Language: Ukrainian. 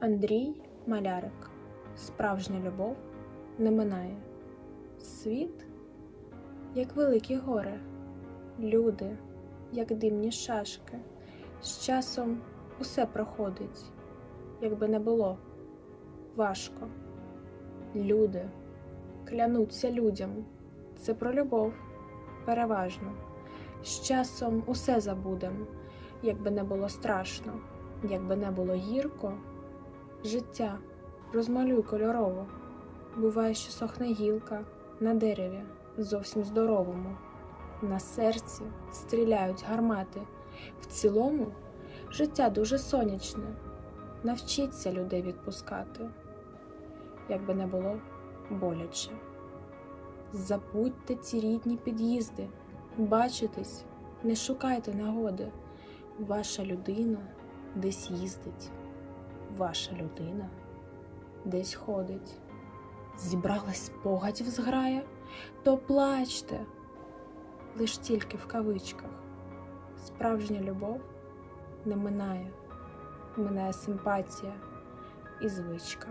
Андрій Малярик. Справжня любов не минає. Світ, як великі гори, люди, як димні шашки. З часом усе проходить, якби не було важко. Люди клянуться людям. Це про любов переважно. З часом усе забудем, якби не було страшно, якби не було гірко. Життя розмалюй кольорово. Буває, що сохне гілка на дереві, зовсім здоровому. На серці стріляють гармати. В цілому життя дуже сонячне. Навчіться людей відпускати, якби не було боляче. Забудьте ці рідні під'їзди, бачитесь, не шукайте нагоди. Ваша людина десь їздить, ваша людина десь ходить. Зібралась спогадів зграя, то плачте, лиш тільки в кавичках. Справжня любов не минає, минає симпатія і звичка.